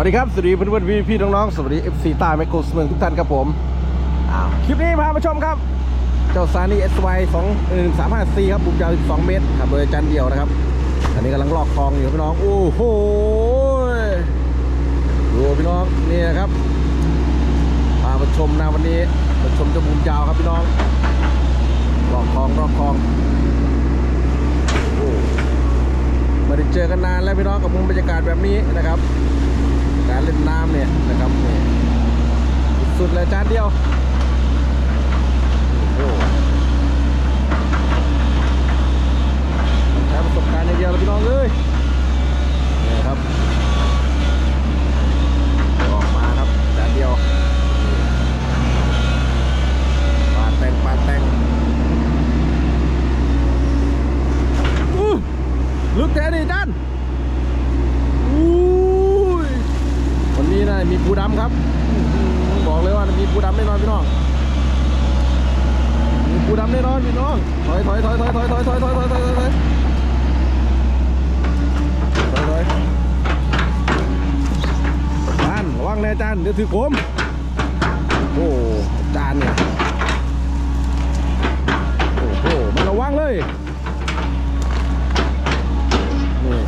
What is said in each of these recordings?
วัสดีครับ สวัสดีเพื่อนๆพี่พี่น้องๆ สวัสดี FC ใต้ไมโครสเมืองทุกท่านครับผม คลิปนี้พามาชมครับ เจ้าซานี่ SY 2 1 3 5 4ครับบุกยาว12 เมตรขับโดยจันเดียวนะครับ อันนี้กำลังลอกคลองอยู่พี่น้อง โอ้โห ดูพี่น้องนี่นะครับ พามาชมนะวันนี้ มาชมเจ้าบุกยาวครับพี่น้อง ลอกคลองลอกคลองไม่ได้เจอกันนานแล้วพี่น้องกับมุมบรรยากาศแบบนี้นะครับ เล่นน้ำเนี่ยนะครับนี่สุดเลยจานเดียวโอ้โหใช้ประสบการณ์อย่างเดียวเลยพี่น้องเอ้ยนี่ครับออกมาครับจานเดียวปาดแต่งปาดแต่งอู้ลึกแท้ดิจาน อุ้ยวั นี้นะมีปูดำครับ บอกเลยว่ามีปูดำแน่นอนพี่น้องมีปูดำแน่นอนพี่น้องถอยถอยถอยถอยถอยถอยถอยถอยถอยถอยถอยถอยถอยถอยจานระวังเลยจานเดี๋ยวถือผมโอ้จานเนี่ยโอ้โหมันระวังเลยนี่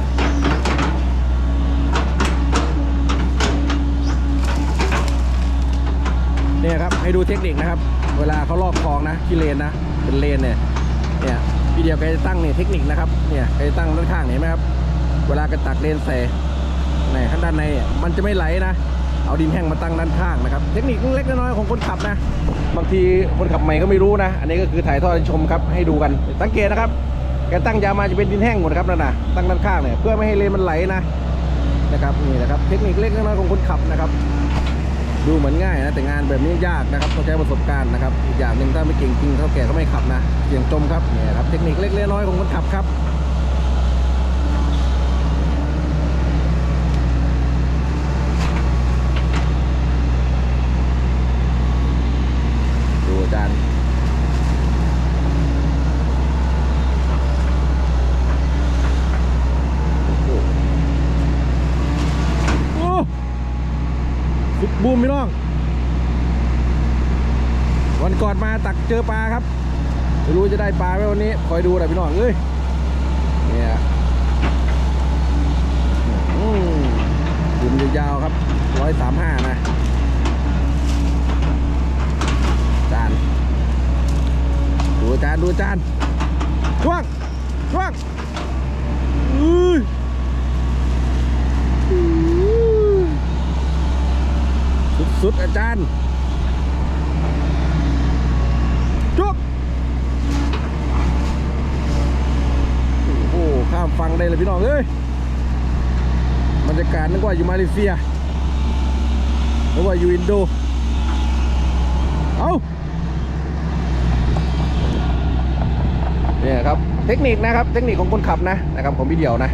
เนี่ยครับให้ ดูเทคนิคนะครับ เวลาเขาลอกคลองนะที่เลนนะ เป็นเลนเนี่ย เนี่ยพี่เดียวแกจะตั้งเนี่ยเทคนิคนะครับ เนี่ยแกจะตั้งด้านข้างเห็นไหมครับ เวลาแกตักเลนใส่ในข้างด้านในอะมันจะไม่ไหลนะ เอาดินแห้งมาตั้งด้านข้างนะครับ เทคนิคเล็กน้อยของคนขับนะ บางทีคนขับใหม่ก็ไม่รู้นะ อันนี้ก็คือถ่ายทอดชมครับ ให้ดูกัน สังเกตนะครับแกตั้งยามาจะเป็นดินแห้งหมดครับนั่นนะตั้งด้านข้างเนี่ยเพื่อไม่ให้เลนมันไหลนะนะครับนี่นะครับเทคนิคเล็กน้อยของคนขับนะครับ ดูเหมือนง่ายนะแต่งานแบบนี้ยากนะครับต้องใช้ประสบการณ์นะครับอีกอย่างหนึ่งถ้าไม่เก่งจริงเท่าแก่ก็ไม่ขับนะเสี่ยงจมครับเนี่ยครับเทคนิคเล็กๆน้อยๆของคนขับครับดูอาจารย์โอ้โหโอ้ สุดบูมพี่น้อง วันก่อนมาตักเจอปลาครับ ไม่รู้จะได้ปลาไหมวันนี้ คอยดูหน่อยพี่น้องเอ้ย เนี่ยอืมดุมยาวๆครับร้อยสามห้านะ จาน ดูจาน ดูจานช่วงช่วงอุ้ยอุ้ สุดอาจารย์จุ๊บโอ้ข้ามฟังได้เลยพี่น้องเอ้ยบรรยากาศนึกว่าอยู่มาเลเซียนึกว่าอยู่อินโดเอาเนี่ยครับเทคนิคนะครับ เทคนิคของคนขับนะนะครับของพี่เดี่ยวนะ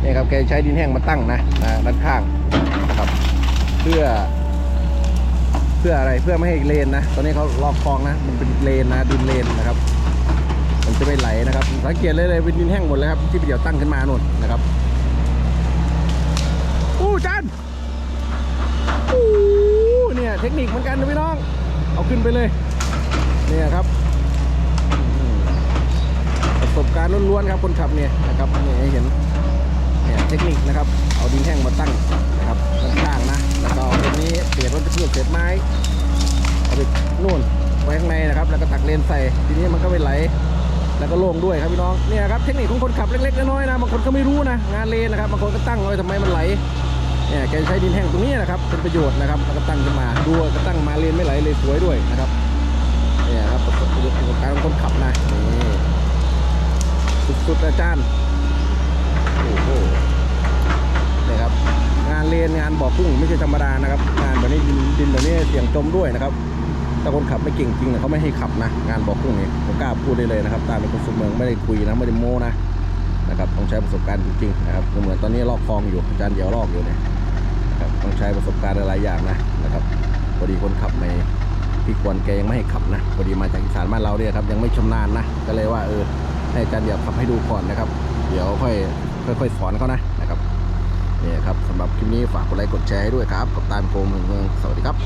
เนี่ยครับแกใช้ดินแห้งมาตั้งนะนะด้านข้างนะครับเพื่อ เพื่ออะไรเพื่อไม่ให้เลนนะ ตอนนี้เขาลอกคลองนะ มันเป็นเลนนะดินเลนนะครับ มันจะไม่ไหลนะครับ สังเกตเลยเลยเป็นดินแห้งหมดเลยครับที่เดี๋ยวตั้งขึ้นมาโน่นนะครับอู้จันอู้เนี่ยเทคนิคเหมือนกันนะพี่น้อง เอาขึ้นไปเลยเนี่ยครับประสบการณ์ล้วนๆครับคนขับเนี่ยนะครับนี่ให้เห็นเนี่ยเทคนิคนะครับ เอาดินแห้งมาตั้งนะครับด้านข้างนะแล้วก็เอาตรงนี้เศษวัสดุเศษไม้เอาไปนู่นไว้ข้างในนะครับ แล้วก็ตักเลนใส่ทีนี้มันก็ไม่ไหล แล้วก็โล่งด้วยครับพี่น้องเนี่ยครับเทคนิคของคนขับเล็กๆน้อยๆนะบางคนก็ไม่รู้นะงานเลนนะครับบางคนก็ตั้งไว้ทำไมมันไหลเนี่ยแกใช้ดินแห้งตรงนี้นะครับเป็นประโยชน์นะครับแล้วก็ตั้งขึ้นมาดูว่าก็ตั้งมาเลนไม่ไหลเลยสวยด้วยนะครับเนี่ยครับประสบการณ์ของคนขับนะนี่สุดๆอาจารย์โอ้โห เลนงานบ่อกุ้งไม่ใช่ธรรมดานะครับ งานแบบนี้ดินดินแบบนี้เสี่ยงจมด้วยนะครับถ้าคนขับไม่เก่งจริงเนี่ยเขาไม่ให้ขับนะงานบ่อกุ้งนี่ผมกล้าพูดได้เลยนะครับ ตามเป็นคนสุเมืองไม่ได้คุยนะไม่ได้โม้นะนะครับต้องใช้ประสบการณ์จริงๆนะครับเหมือนตอนนี้ลอกคลองอยู่อาจารย์เดียวลอกอยู่เนี่ยนะครับต้องใช้ประสบการณ์หลายอย่างนะนะครับพอดีคนขับในที่ควรแกยังไม่ให้ขับนะพอดีมาจากอีสานบ้านเราเนี่ยครับยังไม่ชำนาญนะก็เลยว่าเออให้อาจารย์เดียวขับให้ดูก่อนนะครับ เดี๋ยวค่อยค่อยๆสอนเขานะนะครับ นี่ยครับสำหรับคลิปนี้ฝากกดไลค์กดแชร์ให้ด้วยครับกับตามโพเมืองสวัสดีครับ